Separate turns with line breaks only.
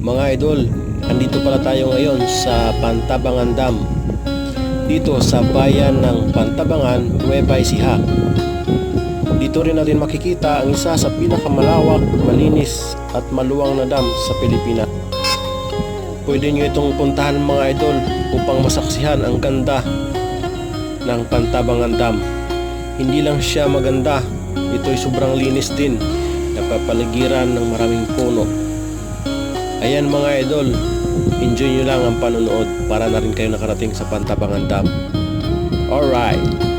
Mga idol, andito pala tayo ngayon sa Pantabangan Dam. Dito sa bayan ng Pantabangan, Nueva Ecija. Dito rin natin makikita ang isa sa pinakamalawak, malinis at maluwang na dam sa Pilipinas. Pwede nyo itong puntahan mga idol upang masaksihan ang ganda ng Pantabangan Dam. Hindi lang siya maganda, ito'y sobrang linis din, napapaligiran ng maraming puno. Ayan mga idol, enjoy nyo lang ang panonood para na rin kayo nakarating sa Pantabangan Dam. Alright!